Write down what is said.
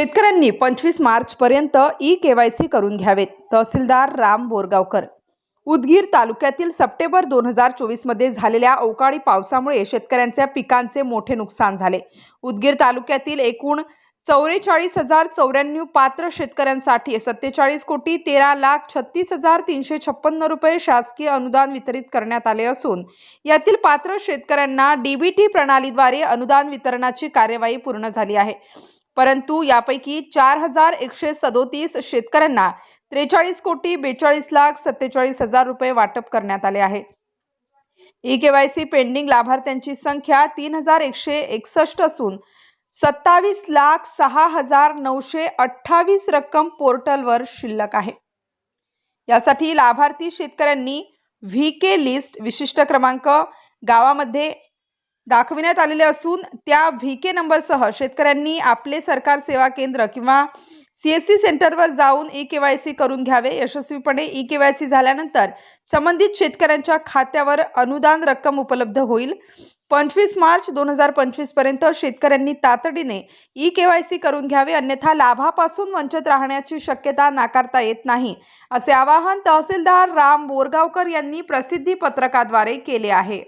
शेतकऱ्यांनी पंचवीस मार्च पर्यंत ई केवायसी करून घ्यावेत. तहसीलदार राम बोरगावकर. उदगीर तालुक्यातील सप्टेंबर दोन हजार चोवीसमध्ये झालेल्या अवकाळी पावसामुळे शेतकऱ्यांच्या पिकांचे मोठे नुकसान झाले. उदगीर तालुक्यातील एकूण चौवेचाळीस हजार चौऱ्याण्णव पात्र शेतकऱ्यांसाठी सत्तेचाळीस कोटी तेरा लाख छत्तीस हजार तीनशे छप्पन्न रुपये शासकीय अनुदान वितरित करण्यात आले असून यातील पात्र शेतकऱ्यांना डीबीटी प्रणालीद्वारे अनुदान वितरणाची कार्यवाही पूर्ण झाली आहे. परंतु यापैकी चार हजार एकशे सदोतीस शेतकऱ्यांना त्रेचाळीस कोटी बेचाळीस लाख सत्तेचाळीस हजार रुपये वाटप करण्यात आले आहे. ई केवायसी पेंडिंग लाभार्थ्यांची संख्या तीन हजार एकशे एकसष्ट असून सत्तावीस लाख सहा हजार नऊशे अठ्ठावीस रक्कम पोर्टलवर शिल्लक आहे. यासाठी लाभार्थी शेतकऱ्यांनी व्ही के लिस्ट विशिष्ट क्रमांक गावामध्ये दाखविण्यात आलेले असून त्या व्ही के नंबरसह शेतकऱ्यांनी आपले सरकार सेवा केंद्र किंवा सीएससी सेंटरवर जाऊन ई केवायसी करून घ्यावे. यशस्वीपणे ई केवायसी झाल्यानंतर संबंधित शेतकऱ्यांच्या खात्यावर अनुदान रक्कम उपलब्ध होईल. पंचवीस मार्च दोन हजार पंचवीसपर्यंत शेतकऱ्यांनी तातडीने ई केवायसी करून घ्यावे. अन्यथा लाभापासून वंचित राहण्याची शक्यता नाकारता येत नाही असे आवाहन तहसीलदार राम बोरगावकर यांनी प्रसिद्धी पत्रकाद्वारे केले आहे.